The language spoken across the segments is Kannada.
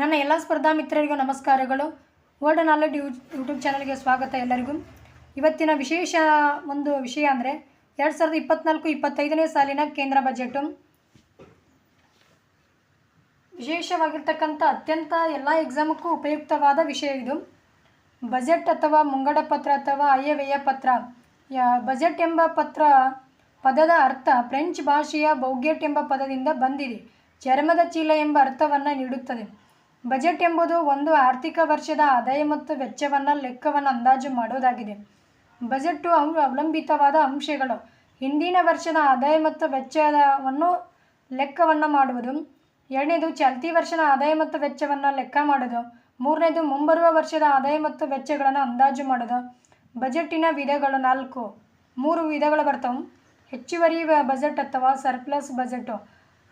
ನನ್ನ ಎಲ್ಲ ಸ್ಪರ್ಧಾ ಮಿತ್ರರಿಗೂ ನಮಸ್ಕಾರಗಳು. ವರ್ಲ್ಡ್ ನಾಲೆಡ್ ಯೂ ಯೂಟ್ಯೂಬ್ ಚಾನಲ್ಗೆ ಸ್ವಾಗತ ಎಲ್ಲರಿಗೂ. ಇವತ್ತಿನ ವಿಶೇಷ ಒಂದು ವಿಷಯ ಅಂದರೆ ಎರಡು ಸಾವಿರದ ಇಪ್ಪತ್ನಾಲ್ಕು ಇಪ್ಪತ್ತೈದನೇ ಸಾಲಿನ ಕೇಂದ್ರ ಬಜೆಟು ವಿಶೇಷವಾಗಿರ್ತಕ್ಕಂಥ ಅತ್ಯಂತ ಎಲ್ಲ ಎಕ್ಸಾಮಕ್ಕೂ ಉಪಯುಕ್ತವಾದ ವಿಷಯ ಇದು. ಬಜೆಟ್ ಅಥವಾ ಮುಂಗಡ ಪತ್ರ ಅಥವಾ ಅಯ್ಯವ್ಯಯ ಪತ್ರ. ಬಜೆಟ್ ಎಂಬ ಪತ್ರ ಪದದ ಅರ್ಥ ಫ್ರೆಂಚ್ ಭಾಷೆಯ ಬೌಗೆಟ್ ಎಂಬ ಪದದಿಂದ ಬಂದಿದೆ. ಚರ್ಮದ ಚೀಲ ಎಂಬ ಅರ್ಥವನ್ನು ನೀಡುತ್ತದೆ. ಬಜೆಟ್ ಎಂಬುದು ಒಂದು ಆರ್ಥಿಕ ವರ್ಷದ ಆದಾಯ ಮತ್ತು ವೆಚ್ಚವನ್ನು ಲೆಕ್ಕವನ್ನು ಅಂದಾಜು ಮಾಡೋದಾಗಿದೆ. ಬಜೆಟ್ಟು ಅವ್, ಅವಲಂಬಿತವಾದ ಅಂಶಗಳು. ಹಿಂದಿನ ವರ್ಷದ ಆದಾಯ ಮತ್ತು ವೆಚ್ಚವನ್ನು ಲೆಕ್ಕವನ್ನು ಮಾಡುವುದು. ಎರಡನೇದು, ಚಾಲ್ತಿ ವರ್ಷದ ಆದಾಯ ಮತ್ತು ವೆಚ್ಚವನ್ನು ಲೆಕ್ಕ ಮಾಡೋದು ಮೂರನೇದು, ಮುಂಬರುವ ವರ್ಷದ ಆದಾಯ ಮತ್ತು ವೆಚ್ಚಗಳನ್ನು ಅಂದಾಜು ಮಾಡೋದು ಬಜೆಟ್ಟಿನ ವಿಧಗಳು ನಾಲ್ಕು. ಮೂರು ವಿಧಗಳು ಬರ್ತವೆ. ಹೆಚ್ಚುವರಿ ಬಜೆಟ್ ಅಥವಾ ಸರ್ಪ್ಲಸ್ ಬಜೆಟು.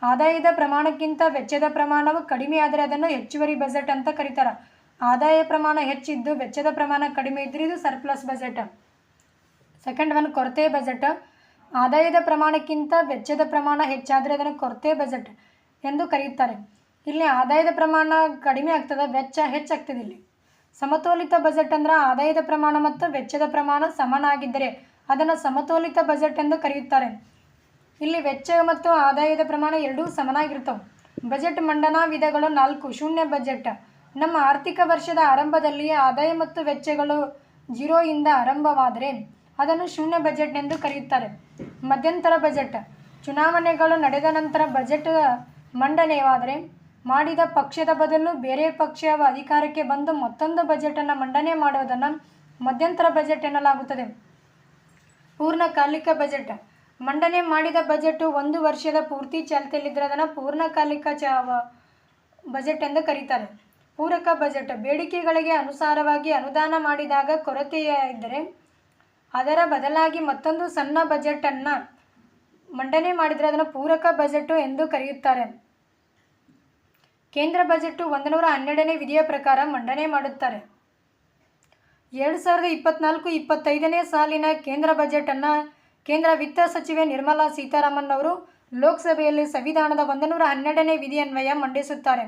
ಆದಾಯದ ಪ್ರಮಾಣಕ್ಕಿಂತ ವೆಚ್ಚದ ಪ್ರಮಾಣವು ಕಡಿಮೆ ಆದರೆ ಅದನ್ನು ಹೆಚ್ಚುವರಿ ಬಜೆಟ್ ಅಂತ ಕರೀತಾರೆ. ಆದಾಯ ಪ್ರಮಾಣ ಹೆಚ್ಚಿದ್ದು ವೆಚ್ಚದ ಪ್ರಮಾಣ ಕಡಿಮೆ ಇದ್ರೆ ಇದು ಸರ್ಪ್ಲಸ್ ಬಜೆಟ್. ಸೆಕೆಂಡ್ ಒನ್ ಕೊರತೆ ಬಜೆಟ್. ಆದಾಯದ ಪ್ರಮಾಣಕ್ಕಿಂತ ವೆಚ್ಚದ ಪ್ರಮಾಣ ಹೆಚ್ಚಾದರೆ ಅದನ್ನು ಕೊರತೆ ಬಜೆಟ್ ಎಂದು ಕರೆಯುತ್ತಾರೆ ಇಲ್ಲಿ ಆದಾಯದ ಪ್ರಮಾಣ ಕಡಿಮೆ ಆಗ್ತದೆ, ವೆಚ್ಚ ಹೆಚ್ಚಾಗ್ತದೆ ಇಲ್ಲಿ. ಸಮತೋಲಿತ ಬಜೆಟ್ ಅಂದ್ರೆ ಆದಾಯದ ಪ್ರಮಾಣ ಮತ್ತು ವೆಚ್ಚದ ಪ್ರಮಾಣ ಸಮನಾಗಿದ್ದರೆ ಅದನ್ನು ಸಮತೋಲಿತ ಬಜೆಟ್ ಎಂದು ಕರೆಯುತ್ತಾರೆ ಇಲ್ಲಿ ವೆಚ್ಚ ಮತ್ತು ಆದಾಯದ ಪ್ರಮಾಣ ಎರಡೂ ಸಮನಾಗಿರ್ತವೆ ಬಜೆಟ್ ಮಂಡನಾ ವಿಧಗಳು ನಾಲ್ಕು, ಶೂನ್ಯ ಬಜೆಟ್. ನಮ್ಮ ಆರ್ಥಿಕ ವರ್ಷದ ಆರಂಭದಲ್ಲಿ ಆದಾಯ ಮತ್ತು ವೆಚ್ಚಗಳು ಜೀರೋಯಿಂದ ಆರಂಭವಾದರೆ ಅದನ್ನು ಶೂನ್ಯ ಬಜೆಟ್ ಎಂದು ಕರೆಯುತ್ತಾರೆ. ಮಧ್ಯಂತರ ಬಜೆಟ್. ಚುನಾವಣೆಗಳು ನಡೆದ ನಂತರ ಬಜೆಟ್ ಮಂಡನೆಯಾದರೆ ಮಾಡಿದ ಪಕ್ಷದ ಬದಲು ಬೇರೆ ಪಕ್ಷ ಅಧಿಕಾರಕ್ಕೆ ಬಂದು ಮತ್ತೊಂದು ಬಜೆಟನ್ನು ಮಂಡನೆ ಮಾಡುವುದನ್ನು ಮಧ್ಯಂತರ ಬಜೆಟ್ ಎನ್ನಲಾಗುತ್ತದೆ. ಪೂರ್ಣಕಾಲಿಕ ಬಜೆಟ್. ಮಂಡನೆ ಮಾಡಿದ ಬಜೆಟ್ ಒಂದು ವರ್ಷದ ಪೂರ್ತಿ ಚಾಲ್ತಿಯಲ್ಲಿದ್ದರೆ ಅದನ್ನು ಪೂರ್ಣಕಾಲಿಕ ಚ ಬಜೆಟ್ ಎಂದು ಕರೀತಾರೆ. ಪೂರಕ ಬಜೆಟ್ ಬೇಡಿಕೆಗಳಿಗೆ ಅನುಸಾರವಾಗಿ ಅನುದಾನ ಮಾಡಿದಾಗ ಕೊರತೆಯ ಇದ್ದರೆ ಅದರ ಬದಲಾಗಿ ಮತ್ತೊಂದು ಸಣ್ಣ ಬಜೆಟನ್ನು ಮಂಡನೆ ಮಾಡಿದರೆ ಅದನ್ನು ಪೂರಕ ಬಜೆಟ್ ಎಂದು ಕರೆಯುತ್ತಾರೆ. ಕೇಂದ್ರ ಬಜೆಟ್ ಒಂದು ನೂರ ಹನ್ನೆರಡನೇ ವಿಧಿಯ ಪ್ರಕಾರ ಮಂಡನೆ ಮಾಡುತ್ತಾರೆ. ಎರಡು ಸಾವಿರದ ಇಪ್ಪತ್ನಾಲ್ಕು ಇಪ್ಪತ್ತೈದನೇ ಸಾಲಿನ ಕೇಂದ್ರ ಬಜೆಟನ್ನು ಕೇಂದ್ರ ವಿತ್ತ ಸಚಿವೆ ನಿರ್ಮಲಾ ಸೀತಾರಾಮನ್ ಅವರು ಲೋಕಸಭೆಯಲ್ಲಿ ಸಂವಿಧಾನದ ಒಂದನೂರ ಹನ್ನೆರಡನೇ ವಿಧಿಯನ್ವಯ ಮಂಡಿಸುತ್ತಾರೆ.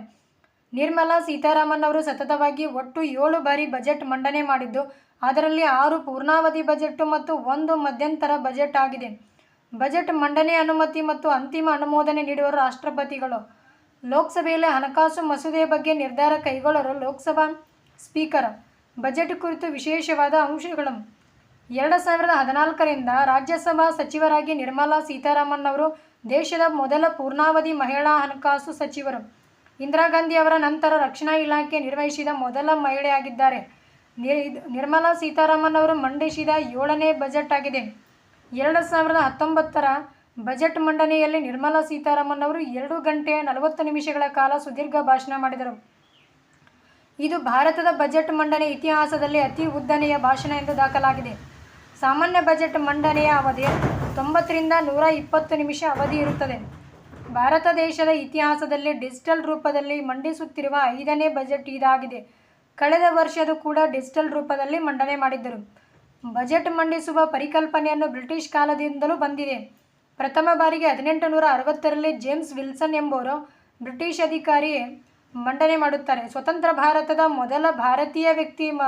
ನಿರ್ಮಲಾ ಸೀತಾರಾಮನ್ ಅವರು ಸತತವಾಗಿ ಒಟ್ಟು ಏಳು ಬಾರಿ ಬಜೆಟ್ ಮಂಡನೆ ಮಾಡಿದ್ದು, ಅದರಲ್ಲಿ ಆರು ಪೂರ್ಣಾವಧಿ ಬಜೆಟ್ ಮತ್ತು ಒಂದು ಮಧ್ಯಂತರ ಬಜೆಟ್ ಆಗಿದೆ. ಬಜೆಟ್ ಮಂಡನೆ ಅನುಮತಿ ಮತ್ತು ಅಂತಿಮ ಅನುಮೋದನೆ ನೀಡುವ ರಾಷ್ಟ್ರಪತಿಗಳು. ಲೋಕಸಭೆಯಲ್ಲಿ ಹಣಕಾಸು ಮಸೂದೆ ಬಗ್ಗೆ ನಿರ್ಧಾರ ಕೈಗೊಳ್ಳಲು ಲೋಕಸಭಾ ಸ್ಪೀಕರ್. ಬಜೆಟ್ ಕುರಿತು ವಿಶೇಷವಾದ ಅಂಶಗಳು. ಎರಡು ಸಾವಿರದ ಹದಿನಾಲ್ಕರಿಂದ ರಾಜ್ಯಸಭಾ ಸಚಿವರಾಗಿ ನಿರ್ಮಲಾ ಸೀತಾರಾಮನ್ ಅವರು ದೇಶದ ಮೊದಲ ಪೂರ್ಣಾವಧಿ ಮಹಿಳಾ ಹಣಕಾಸು ಸಚಿವರು. ಇಂದಿರಾ ಗಾಂಧಿ ಅವರ ನಂತರ ರಕ್ಷಣಾ ಇಲಾಖೆ ನಿರ್ವಹಿಸಿದ ಮೊದಲ ಮಹಿಳೆಯಾಗಿದ್ದಾರೆ. ನಿರ್ಮಲಾ ಸೀತಾರಾಮನ್ ಅವರು ಮಂಡಿಸಿದ ಏಳನೇ ಬಜೆಟ್ ಆಗಿದೆ. ಎರಡು ಸಾವಿರದ ಹತ್ತೊಂಬತ್ತರ ಬಜೆಟ್ ಮಂಡನೆಯಲ್ಲಿ ನಿರ್ಮಲಾ ಸೀತಾರಾಮನ್ ಅವರು ಎರಡು ಗಂಟೆ ನಲವತ್ತು ನಿಮಿಷಗಳ ಕಾಲ ಸುದೀರ್ಘ ಭಾಷಣ ಮಾಡಿದರು. ಇದು ಭಾರತದ ಬಜೆಟ್ ಮಂಡನೆ ಇತಿಹಾಸದಲ್ಲಿ ಅತಿ ಉದ್ದನೆಯ ಭಾಷಣ ಎಂದು ದಾಖಲಾಗಿದೆ. ಸಾಮಾನ್ಯ ಬಜೆಟ್ ಮಂಡನೆಯ ಅವಧಿ ತೊಂಬತ್ತರಿಂದ ನೂರ ಇಪ್ಪತ್ತು ನಿಮಿಷ ಅವಧಿ ಇರುತ್ತದೆ. ಭಾರತ ದೇಶದ ಇತಿಹಾಸದಲ್ಲಿ ಡಿಜಿಟಲ್ ರೂಪದಲ್ಲಿ ಮಂಡಿಸುತ್ತಿರುವ ಐದನೇ ಬಜೆಟ್ ಇದಾಗಿದೆ. ಕಳೆದ ವರ್ಷದ ಕೂಡ ಡಿಜಿಟಲ್ ರೂಪದಲ್ಲಿ ಮಂಡನೆ ಮಾಡಿದ್ದರು. ಬಜೆಟ್ ಮಂಡಿಸುವ ಪರಿಕಲ್ಪನೆಯನ್ನು ಬ್ರಿಟಿಷ್ ಕಾಲದಿಂದಲೂ ಬಂದಿದೆ. ಪ್ರಥಮ ಬಾರಿಗೆ ಹದಿನೆಂಟು ನೂರ ಅರವತ್ತರಲ್ಲಿ ಜೇಮ್ಸ್ ವಿಲ್ಸನ್ ಎಂಬುವರು ಬ್ರಿಟಿಷ್ ಅಧಿಕಾರಿ ಮಂಡನೆ ಮಾಡುತ್ತಾರೆ. ಸ್ವತಂತ್ರ ಭಾರತದ ಮೊದಲ ಭಾರತೀಯ ವ್ಯಕ್ತಿ ಮ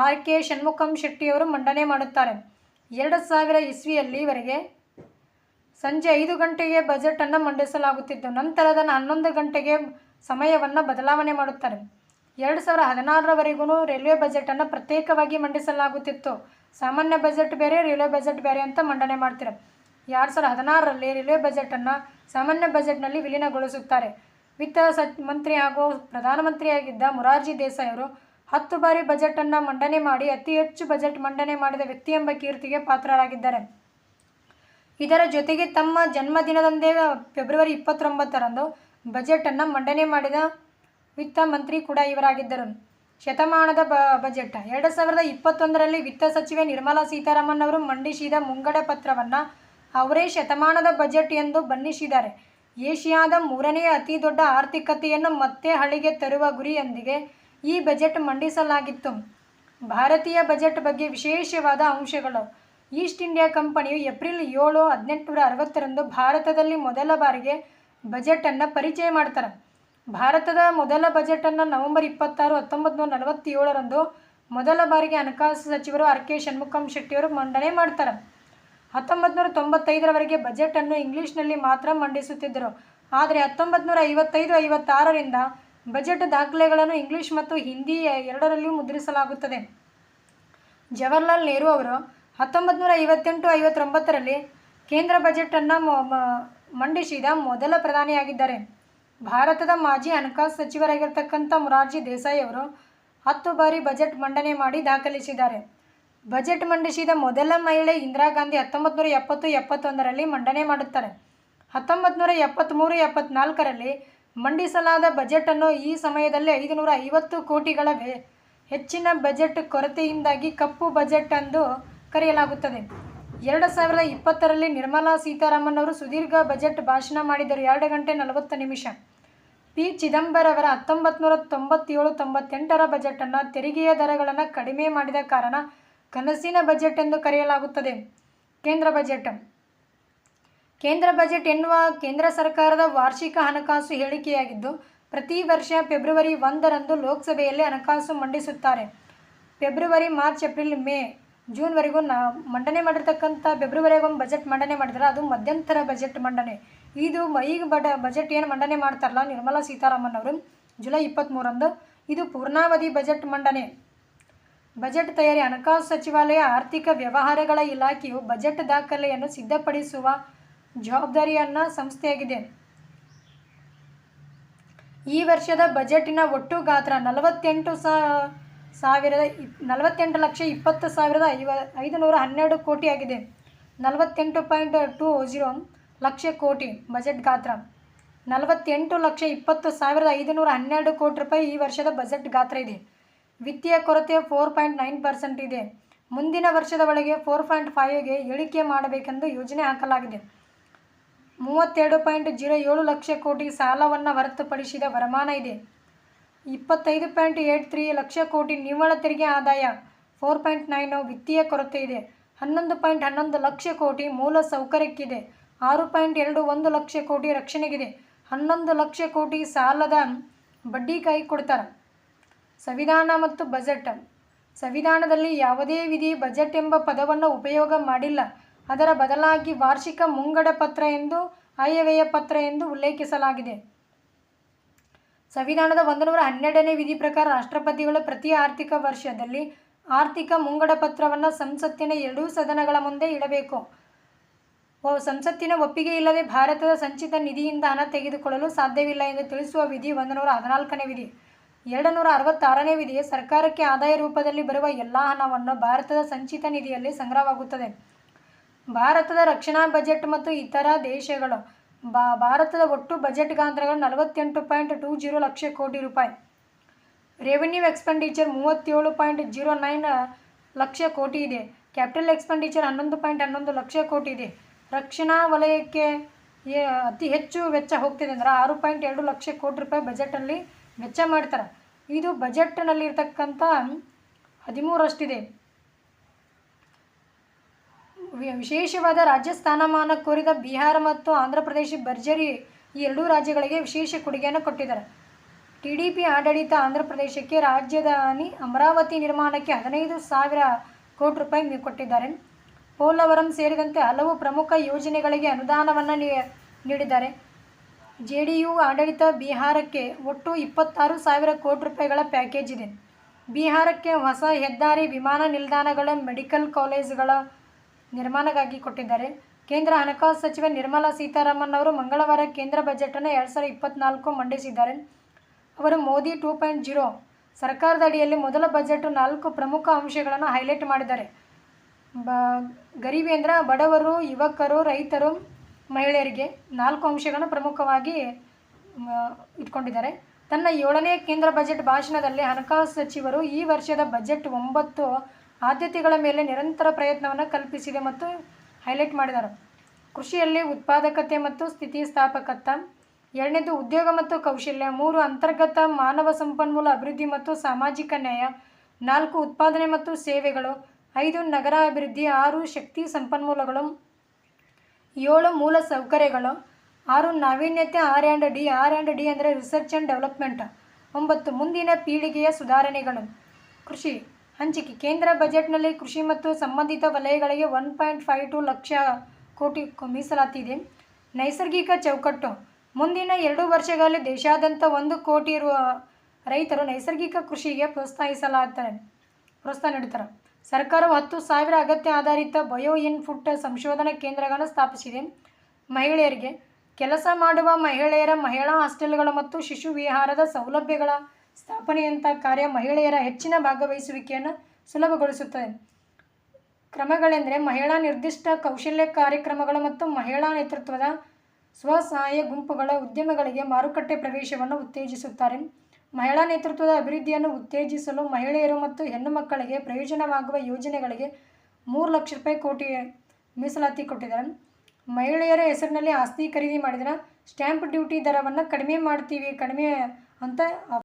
ಆರ್ ಕೆ ಷಣ್ಮುಖಂ ಶೆಟ್ಟಿಯವರು ಮಂಡನೆ ಮಾಡುತ್ತಾರೆ. ಎರಡು ಸಾವಿರ ಇಸ್ವಿಯಲ್ಲಿವರೆಗೆ ಸಂಜೆ ಐದು ಗಂಟೆಗೆ ಬಜೆಟನ್ನು ಮಂಡಿಸಲಾಗುತ್ತಿತ್ತು. ನಂತರ ಅದನ್ನು ಹನ್ನೊಂದು ಗಂಟೆಗೆ ಸಮಯವನ್ನು ಬದಲಾವಣೆ ಮಾಡುತ್ತಾರೆ. ಎರಡು ಸಾವಿರ ಹದಿನಾರರವರೆಗೂ ರೈಲ್ವೆ ಬಜೆಟನ್ನು ಪ್ರತ್ಯೇಕವಾಗಿ ಮಂಡಿಸಲಾಗುತ್ತಿತ್ತು. ಸಾಮಾನ್ಯ ಬಜೆಟ್ ಬೇರೆ, ರೈಲ್ವೆ ಬಜೆಟ್ ಬೇರೆ ಅಂತ ಮಂಡನೆ ಮಾಡ್ತಾರೆ. ಎರಡು ಸಾವಿರದ ಹದಿನಾರರಲ್ಲಿ ರೈಲ್ವೆ ಬಜೆಟನ್ನು ಸಾಮಾನ್ಯ ಬಜೆಟ್ನಲ್ಲಿ ವಿಲೀನಗೊಳಿಸುತ್ತಾರೆ. ವಿತ್ತ ಸಚ್, ಮಂತ್ರಿ ಹಾಗೂ ಪ್ರಧಾನಮಂತ್ರಿಯಾಗಿದ್ದ ಮೊರಾರ್ಜಿ ದೇಸಾಯಿ ಅವರು ಹತ್ತು ಬಾರಿ ಬಜೆಟನ್ನು ಮಂಡನೆ ಮಾಡಿ, ಅತಿ ಹೆಚ್ಚು ಬಜೆಟ್ ಮಂಡನೆ ಮಾಡಿದ ವ್ಯಕ್ತಿ ಎಂಬ ಕೀರ್ತಿಗೆ ಪಾತ್ರರಾಗಿದ್ದಾರೆ. ಇದರ ಜೊತೆಗೆ ತಮ್ಮ ಜನ್ಮದಿನದಂದೇ ಫೆಬ್ರವರಿ ಇಪ್ಪತ್ತೊಂಬತ್ತರಂದು ಬಜೆಟನ್ನು ಮಂಡನೆ ಮಾಡಿದ ವಿತ್ತ ಮಂತ್ರಿ ಕೂಡ ಇವರಾಗಿದ್ದರು. ಶತಮಾನದ ಬ, ಬಜೆಟ್. ಎರಡು ಸಾವಿರದ ಇಪ್ಪತ್ತೊಂದರಲ್ಲಿ ವಿತ್ತ ಸಚಿವೆ ನಿರ್ಮಲಾ ಸೀತಾರಾಮನ್ ಅವರು ಮಂಡಿಸಿದ ಮುಂಗಡ ಪತ್ರವನ್ನು ಅವರೇ ಶತಮಾನದ ಬಜೆಟ್ ಎಂದು ಬಣ್ಣಿಸಿದ್ದಾರೆ. ಏಷ್ಯಾದ ಮೂರನೆಯ ಅತಿ ದೊಡ್ಡ ಆರ್ಥಿಕತೆಯನ್ನು ಮತ್ತೆ ಹಳಿಗೆ ತರುವ ಗುರಿಯೊಂದಿಗೆ ಈ ಬಜೆಟ್ ಮಂಡಿಸಲಾಗಿತ್ತು. ಭಾರತೀಯ ಬಜೆಟ್ ಬಗ್ಗೆ ವಿಶೇಷವಾದ ಅಂಶಗಳು. ಈಸ್ಟ್ ಇಂಡಿಯಾ ಕಂಪನಿಯು ಏಪ್ರಿಲ್ ಏಳು, ಹದಿನೆಂಟುನೂರ ಅರವತ್ತರಂದು ಭಾರತದಲ್ಲಿ ಮೊದಲ ಬಾರಿಗೆ ಬಜೆಟನ್ನು ಪರಿಚಯ ಮಾಡ್ತಾರೆ. ಭಾರತದ ಮೊದಲ ಬಜೆಟನ್ನು ನವೆಂಬರ್ ಇಪ್ಪತ್ತಾರು ಹತ್ತೊಂಬತ್ತು ನೂರ ನಲವತ್ತೇಳರಂದು ಮೊದಲ ಬಾರಿಗೆ ಹಣಕಾಸು ಸಚಿವರು ಆರ್ ಕೆ ಷಣ್ಮುಖಂ ಶೆಟ್ಟಿಯವರು ಮಂಡನೆ ಮಾಡ್ತಾರೆ. ಹತ್ತೊಂಬತ್ತು ನೂರ ತೊಂಬತ್ತೈದರವರೆಗೆ ಬಜೆಟನ್ನು ಇಂಗ್ಲೀಷ್ನಲ್ಲಿ ಮಾತ್ರ ಮಂಡಿಸುತ್ತಿದ್ದರು. ಆದರೆ ಹತ್ತೊಂಬತ್ತು ನೂರ ಐವತ್ತೈದು, ಐವತ್ತಾರರಿಂದ ಬಜೆಟ್ ದಾಖಲೆಗಳನ್ನು ಇಂಗ್ಲಿಷ್ ಮತ್ತು ಹಿಂದಿ ಎರಡರಲ್ಲಿಯೂ ಮುದ್ರಿಸಲಾಗುತ್ತದೆ. ಜವಾಹರ್ಲಾಲ್ ನೆಹರು ಅವರು ಹತ್ತೊಂಬತ್ತು ನೂರ ಐವತ್ತೆಂಟು ಐವತ್ತೊಂಬತ್ತರಲ್ಲಿ ಕೇಂದ್ರ ಬಜೆಟನ್ನು ಮಂಡಿಸಿದ ಮೊದಲ ಪ್ರಧಾನಿಯಾಗಿದ್ದಾರೆ. ಭಾರತದ ಮಾಜಿ ಹಣಕಾಸು ಸಚಿವರಾಗಿರ್ತಕ್ಕಂಥ ಮೊರಾರ್ಜಿ ದೇಸಾಯಿ ಅವರು ಹತ್ತು ಬಾರಿ ಬಜೆಟ್ ಮಂಡನೆ ಮಾಡಿ ದಾಖಲಿಸಿದ್ದಾರೆ. ಬಜೆಟ್ ಮಂಡಿಸಿದ ಮೊದಲ ಮಹಿಳೆ ಇಂದಿರಾ ಗಾಂಧಿ ಹತ್ತೊಂಬತ್ತು ನೂರ ಎಪ್ಪತ್ತು ಎಪ್ಪತ್ತೊಂದರಲ್ಲಿ ಮಂಡನೆ ಮಾಡುತ್ತಾರೆ. ಹತ್ತೊಂಬತ್ತು ನೂರ ಎಪ್ಪತ್ತ್ಮೂರು ಎಪ್ಪತ್ನಾಲ್ಕರಲ್ಲಿ ಮಂಡಿಸಲಾದ ಬಜೆಟನ್ನು ಈ ಸಮಯದಲ್ಲಿ ಐದುನೂರ ಐವತ್ತು ಕೋಟಿಗಳ ಹೆಚ್ಚಿನ ಬಜೆಟ್ ಕೊರತೆಯಿಂದಾಗಿ ಕಪ್ಪು ಬಜೆಟ್ ಎಂದು ಕರೆಯಲಾಗುತ್ತದೆ. ಎರಡು ಸಾವಿರದ ಇಪ್ಪತ್ತರಲ್ಲಿ ನಿರ್ಮಲಾ ಸೀತಾರಾಮನ್ ಅವರು ಸುದೀರ್ಘ ಬಜೆಟ್ ಭಾಷಣ ಮಾಡಿದರು. ಎರಡು ಗಂಟೆ ನಲವತ್ತು ನಿಮಿಷ. ಪಿ. ಚಿದಂಬರವರ ಹತ್ತೊಂಬತ್ತು ನೂರ ತೊಂಬತ್ತೇಳು ತೊಂಬತ್ತೆಂಟರ ಬಜೆಟನ್ನು ತೆರಿಗೆಯ ದರಗಳನ್ನು ಕಡಿಮೆ ಮಾಡಿದ ಕಾರಣ ಕನಸಿನ ಬಜೆಟ್ ಎಂದು ಕರೆಯಲಾಗುತ್ತದೆ. ಕೇಂದ್ರ ಬಜೆಟ್ ಕೇಂದ್ರ ಬಜೆಟ್ ಎನ್ನುವ ಕೇಂದ್ರ ಸರ್ಕಾರದ ವಾರ್ಷಿಕ ಹಣಕಾಸು ಹೇಳಿಕೆಯಾಗಿದ್ದು, ಪ್ರತಿ ವರ್ಷ ಫೆಬ್ರವರಿ ಒಂದರಂದು ಲೋಕಸಭೆಯಲ್ಲಿ ಹಣಕಾಸು ಮಂಡಿಸುತ್ತಾರೆ. ಫೆಬ್ರವರಿ, ಮಾರ್ಚ್, ಏಪ್ರಿಲ್, ಮೇ ಜೂನ್ವರೆಗೂ ನಾ ಮಂಡನೆ ಮಾಡಿರ್ತಕ್ಕಂಥ ಫೆಬ್ರವರಿಗೊಂದು ಬಜೆಟ್ ಮಂಡನೆ ಮಾಡಿದ್ರೆ. ಅದು ಮಧ್ಯಂತರ ಬಜೆಟ್ ಮಂಡನೆ. ಇದು ಈಗ ಬಡ ಬಜೆಟ್ ಏನು ಮಂಡನೆ ಮಾಡ್ತಾರಲ್ಲ, ನಿರ್ಮಲಾ ಸೀತಾರಾಮನ್ ಅವರು ಜುಲೈ ಇಪ್ಪತ್ತ್ಮೂರಂದು ಇದು ಪೂರ್ಣಾವಧಿ ಬಜೆಟ್ ಮಂಡನೆ. ಬಜೆಟ್ ತಯಾರಿ, ಹಣಕಾಸು ಸಚಿವಾಲಯ ಆರ್ಥಿಕ ವ್ಯವಹಾರಗಳ ಇಲಾಖೆಯು ಬಜೆಟ್ ದಾಖಲೆಯನ್ನು ಸಿದ್ಧಪಡಿಸುವ ಜವಾಬ್ದಾರಿಯನ್ನ ಸಂಸ್ಥೆಯಾಗಿದೆ. ಈ ವರ್ಷದ ಬಜೆಟಿನ ಒಟ್ಟು ಗಾತ್ರ ನಲವತ್ತೆಂಟು ಸಾವಿರದ ನಲವತ್ತೆಂಟು ಲಕ್ಷ ಇಪ್ಪತ್ತು ಸಾವಿರದ ಐವ ಐದು ನೂರ ಹನ್ನೆರಡು ಕೋಟಿ ಆಗಿದೆ. ನಲವತ್ತೆಂಟು ಪಾಯಿಂಟ್ ಟು ಜೀರೋ ಲಕ್ಷ ಕೋಟಿ ಬಜೆಟ್ ಗಾತ್ರ. ನಲವತ್ತೆಂಟು ಲಕ್ಷ ಇಪ್ಪತ್ತು ಸಾವಿರದ ಐದುನೂರ ಹನ್ನೆರಡು ಕೋಟಿ ರೂಪಾಯಿ ಈ ವರ್ಷದ ಬಜೆಟ್ ಗಾತ್ರ ಇದೆ. ವಿತ್ತೀಯ ಕೊರತೆ ಫೋರ್ ಪಾಯಿಂಟ್ ನೈನ್ ಪರ್ಸೆಂಟ್ ಇದೆ. ಮುಂದಿನ ವರ್ಷದ ಒಳಗೆ ಫೋರ್ ಪಾಯಿಂಟ್ ಫೈವ್ಗೆ ಇಳಿಕೆ ಮಾಡಬೇಕೆಂದು ಯೋಜನೆ ಹಾಕಲಾಗಿದೆ. ಮೂವತ್ತೆರಡು ಪಾಯಿಂಟ್ ಜೀರೋ ಏಳು ಲಕ್ಷ ಕೋಟಿ ಸಾಲವನ್ನು ಹೊರತುಪಡಿಸಿದ ವರಮಾನ ಇದೆ. ಇಪ್ಪತ್ತೈದು ಪಾಯಿಂಟ್ ಏಟ್ ತ್ರೀ ಲಕ್ಷ ಕೋಟಿ ನಿವ್ವಳ ತೆರಿಗೆ ಆದಾಯ. ಫೋರ್ ಪಾಯಿಂಟ್ ನೈನು ವಿತ್ತೀಯ ಕೊರತೆ ಇದೆ. ಹನ್ನೊಂದು ಪಾಯಿಂಟ್ ಹನ್ನೊಂದು ಲಕ್ಷ ಕೋಟಿ ಮೂಲ ಸೌಕರ್ಯಕ್ಕಿದೆ. ಆರು ಪಾಯಿಂಟ್ ಎರಡು ಒಂದು ಲಕ್ಷ ಕೋಟಿ ರಕ್ಷಣೆಗಿದೆ. ಹನ್ನೊಂದು ಲಕ್ಷ ಕೋಟಿ ಸಾಲದ ಬಡ್ಡಿ ಕೈ ಕೊಡ್ತಾರೆ. ಸಂವಿಧಾನ ಮತ್ತು ಬಜೆಟ್. ಸಂವಿಧಾನದಲ್ಲಿ ಯಾವುದೇ ವಿಧಿ ಬಜೆಟ್ ಎಂಬ ಪದವನ್ನು ಉಪಯೋಗ ಮಾಡಿಲ್ಲ. ಅದರ ಬದಲಾಗಿ ವಾರ್ಷಿಕ ಮುಂಗಡ ಪತ್ರ ಎಂದು, ಆಯವ್ಯಯ ಪತ್ರ ಎಂದು ಉಲ್ಲೇಖಿಸಲಾಗಿದೆ. ಸಂವಿಧಾನದ ಒಂದು ನೂರ ಹನ್ನೆರಡನೇ ವಿಧಿ ಪ್ರಕಾರ ರಾಷ್ಟ್ರಪತಿಗಳು ಪ್ರತಿ ಆರ್ಥಿಕ ವರ್ಷದಲ್ಲಿ ಆರ್ಥಿಕ ಮುಂಗಡ ಪತ್ರವನ್ನು ಸಂಸತ್ತಿನ ಎರಡೂ ಸದನಗಳ ಮುಂದೆ ಇಡಬೇಕು. ಸಂಸತ್ತಿನ ಒಪ್ಪಿಗೆ ಇಲ್ಲದೆ ಭಾರತದ ಸಂಚಿತ ನಿಧಿಯಿಂದ ಹಣ ತೆಗೆದುಕೊಳ್ಳಲು ಸಾಧ್ಯವಿಲ್ಲ ಎಂದು ತಿಳಿಸುವ ವಿಧಿ ಒಂದು ನೂರ ಹದಿನಾಲ್ಕನೇ ವಿಧಿ. ಎರಡು ನೂರ ಅರವತ್ತಾರನೇ ವಿಧಿ ಸರ್ಕಾರಕ್ಕೆ ಆದಾಯ ರೂಪದಲ್ಲಿ ಬರುವ ಎಲ್ಲ ಹಣವನ್ನು ಭಾರತದ ಸಂಚಿತ ನಿಧಿಯಲ್ಲಿ ಸಂಗ್ರಹವಾಗುತ್ತದೆ. ಭಾರತದ ರಕ್ಷಣಾ ಬಜೆಟ್ ಮತ್ತು ಇತರ ದೇಶಗಳು. ಬಾ, ಭಾರತದ ಒಟ್ಟು ಬಜೆಟ್ ಗಾತ್ರಗಳು ನಲವತ್ತೆಂಟು point two zero lakh crore ರೂಪಾಯಿ. ರೆವಿನ್ಯೂ ಎಕ್ಸ್ಪೆಂಡಿಚರ್ ಮೂವತ್ತೇಳು point zero nine lakh crore ಇದೆ. ಕ್ಯಾಪಿಟಲ್ ಎಕ್ಸ್ಪೆಂಡಿಚರ್ ಹನ್ನೊಂದು ಪಾಯಿಂಟ್ ಹನ್ನೊಂದು ಲಕ್ಷ ಕೋಟಿ ಇದೆ. ರಕ್ಷಣಾ ವಲಯಕ್ಕೆ ಅತಿ ಹೆಚ್ಚು ವೆಚ್ಚ ಹೋಗ್ತಿದೆ ಅಂದ್ರೆ ಆರು ಪಾಯಿಂಟ್ ಎರಡು ಲಕ್ಷ ಕೋಟಿ ರೂಪಾಯಿ ಬಜೆಟಲ್ಲಿ ವೆಚ್ಚ ಮಾಡ್ತಾರೆ. ಇದು ಬಜೆಟ್ನಲ್ಲಿರ್ತಕ್ಕಂಥ ಹದಿಮೂರಷ್ಟಿದೆ ವಿಶೇಷವಾದ ರಾಜ್ಯ ಸ್ಥಾನಮಾನ ಕೋರಿದ ಬಿಹಾರ ಮತ್ತು ಆಂಧ್ರ ಪ್ರದೇಶ ಭರ್ಜರಿ ಈ ಎರಡೂ ರಾಜ್ಯಗಳಿಗೆ ವಿಶೇಷ ಕೊಡುಗೆಯನ್ನು ಕೊಟ್ಟಿದ್ದಾರೆ. ಟಿ ಡಿ ಪಿ ಆಡಳಿತ ಆಂಧ್ರ ಪ್ರದೇಶಕ್ಕೆ ರಾಜಧಾನಿ ಅಮರಾವತಿ ನಿರ್ಮಾಣಕ್ಕೆ ಹದಿನೈದು ಸಾವಿರ ಕೋಟಿ ರೂಪಾಯಿ ಕೊಟ್ಟಿದ್ದಾರೆ. ಪೋಲವರಂ ಸೇರಿದಂತೆ ಹಲವು ಪ್ರಮುಖ ಯೋಜನೆಗಳಿಗೆ ಅನುದಾನವನ್ನು ನೀಡಿದ್ದಾರೆ. ಜೆ ಡಿ ಆಡಳಿತ ಬಿಹಾರಕ್ಕೆ ಒಟ್ಟು ಇಪ್ಪತ್ತಾರು ಸಾವಿರ ಕೋಟಿ ರೂಪಾಯಿಗಳ ಪ್ಯಾಕೇಜ್ ಇದೆ. ಬಿಹಾರಕ್ಕೆ ಹೊಸ ಹೆದ್ದಾರಿ, ವಿಮಾನ ನಿಲ್ದಾಣಗಳ, ಮೆಡಿಕಲ್ ಕಾಲೇಜುಗಳ ನಿರ್ಮಾಣಕ್ಕಾಗಿ ಕೊಟ್ಟಿದ್ದಾರೆ. ಕೇಂದ್ರ ಹಣಕಾಸು ಸಚಿವೆ ನಿರ್ಮಲಾ ಸೀತಾರಾಮನ್ ಅವರು ಮಂಗಳವಾರ ಕೇಂದ್ರ ಬಜೆಟನ್ನು ಎರಡು ಸಾವಿರದ ಇಪ್ಪತ್ನಾಲ್ಕು ಮಂಡಿಸಿದ್ದಾರೆ. ಅವರು ಮೋದಿ ಟೂ ಪಾಯಿಂಟ್ ಜೀರೋ ಸರ್ಕಾರದ ಅಡಿಯಲ್ಲಿ ಮೊದಲ ಬಜೆಟ್ ನಾಲ್ಕು ಪ್ರಮುಖ ಅಂಶಗಳನ್ನು ಹೈಲೈಟ್ ಮಾಡಿದ್ದಾರೆ. ಬ ಗರೀಬಿ ಅಂದ್ರೆ ಬಡವರು, ಯುವಕರು, ರೈತರು, ಮಹಿಳೆಯರಿಗೆ ನಾಲ್ಕು ಅಂಶಗಳನ್ನು ಪ್ರಮುಖವಾಗಿ ಇಟ್ಕೊಂಡಿದ್ದಾರೆ. ತನ್ನ ಏಳನೇ ಕೇಂದ್ರ ಬಜೆಟ್ ಭಾಷಣದಲ್ಲಿ ಹಣಕಾಸು ಸಚಿವರು ಈ ವರ್ಷದ ಬಜೆಟ್ ಒಂಬತ್ತು ಆದ್ಯತೆಗಳ ಮೇಲೆ ನಿರಂತರ ಪ್ರಯತ್ನವನ್ನು ಕಲ್ಪಿಸಿದೆ ಮತ್ತು ಹೈಲೈಟ್ ಮಾಡಿದರು ಕೃಷಿಯಲ್ಲಿ ಉತ್ಪಾದಕತೆ ಮತ್ತು ಸ್ಥಿತಿಸ್ಥಾಪಕತ್ವ, ಎರಡನೇದು ಉದ್ಯೋಗ ಮತ್ತು ಕೌಶಲ್ಯ, ಮೂರು ಅಂತರ್ಗತ ಮಾನವ ಸಂಪನ್ಮೂಲ ಅಭಿವೃದ್ಧಿ ಮತ್ತು ಸಾಮಾಜಿಕ ನ್ಯಾಯ, ನಾಲ್ಕು ಉತ್ಪಾದನೆ ಮತ್ತು ಸೇವೆಗಳು, ಐದು ನಗರ ಅಭಿವೃದ್ಧಿ, ಆರು ಶಕ್ತಿ ಸಂಪನ್ಮೂಲಗಳು, ಏಳು ಮೂಲ ಸೌಕರ್ಯಗಳು, ಆರು ನಾವೀನ್ಯತೆ R and D, R and D ಅಂದರೆ ರಿಸರ್ಚ್ ಆ್ಯಂಡ್ ಡೆವಲಪ್ಮೆಂಟ್, ಒಂಬತ್ತು ಮುಂದಿನ ಪೀಳಿಗೆಯ ಸುಧಾರಣೆಗಳು. ಕೃಷಿ ಹಂಚಿಕೆ. ಕೇಂದ್ರ ಬಜೆಟ್ನಲ್ಲಿ ಕೃಷಿ ಮತ್ತು ಸಂಬಂಧಿತ ವಲಯಗಳಿಗೆ one point five two lakh crore ಮೀಸಲಾತಿದೆ. ನೈಸರ್ಗಿಕ ಚೌಕಟ್ಟು. ಮುಂದಿನ ಎರಡು ವರ್ಷಗಳಲ್ಲಿ ದೇಶಾದ್ಯಂತ ಒಂದು ಕೋಟಿ ಇರುವ ರೈತರು ನೈಸರ್ಗಿಕ ಕೃಷಿಗೆ ಪ್ರೋತ್ಸಾಹಿಸಲಾಗ್ತಾರೆ. ಪ್ರೋತ್ಸಾಹ ನೀಡುತ್ತಾರೆ ಸರ್ಕಾರವು ಹತ್ತು ಸಾವಿರ ಅಗತ್ಯ ಆಧಾರಿತ ಬಯೋ ಇನ್ಫುಟ್ ಸಂಶೋಧನಾ ಕೇಂದ್ರಗಳನ್ನು ಸ್ಥಾಪಿಸಿದೆ. ಮಹಿಳೆಯರಿಗೆ ಕೆಲಸ ಮಾಡುವ ಮಹಿಳೆಯರ ಮಹಿಳಾ ಹಾಸ್ಟೆಲ್ಗಳು ಮತ್ತು ಶಿಶು ವಿಹಾರದ ಸೌಲಭ್ಯಗಳ ಸ್ಥಾಪನೆಯಂಥ ಕಾರ್ಯ ಮಹಿಳೆಯರ ಹೆಚ್ಚಿನ ಭಾಗವಹಿಸುವಿಕೆಯನ್ನು ಸುಲಭಗೊಳಿಸುತ್ತದೆ. ಕ್ರಮಗಳೆಂದರೆ ಮಹಿಳಾ ನಿರ್ದಿಷ್ಟ ಕೌಶಲ್ಯ ಕಾರ್ಯಕ್ರಮಗಳು ಮತ್ತು ಮಹಿಳಾ ನೇತೃತ್ವದ ಸ್ವಸಹಾಯ ಗುಂಪುಗಳ ಉದ್ಯಮಗಳಿಗೆ ಮಾರುಕಟ್ಟೆ ಪ್ರವೇಶವನ್ನು ಉತ್ತೇಜಿಸುತ್ತಾರೆ. ಮಹಿಳಾ ನೇತೃತ್ವದ ಅಭಿವೃದ್ಧಿಯನ್ನು ಉತ್ತೇಜಿಸಲು ಮಹಿಳೆಯರು ಮತ್ತು ಹೆಣ್ಣು ಮಕ್ಕಳಿಗೆ ಪ್ರಯೋಜನವಾಗುವ ಯೋಜನೆಗಳಿಗೆ ಮೂರು ಲಕ್ಷ ರೂಪಾಯಿ ಕೋಟಿ ಮೀಸಲಾತಿ ಕೊಟ್ಟಿದ್ದಾರೆ. ಮಹಿಳೆಯರ ಹೆಸರಿನಲ್ಲಿ ಆಸ್ತಿ ಖರೀದಿ ಮಾಡಿದರೆ ಸ್ಟ್ಯಾಂಪ್ ಡ್ಯೂಟಿ ದರವನ್ನು ಕಡಿಮೆ ಮಾಡ್ತೀವಿ, ಕಡಿಮೆ ಅಂತ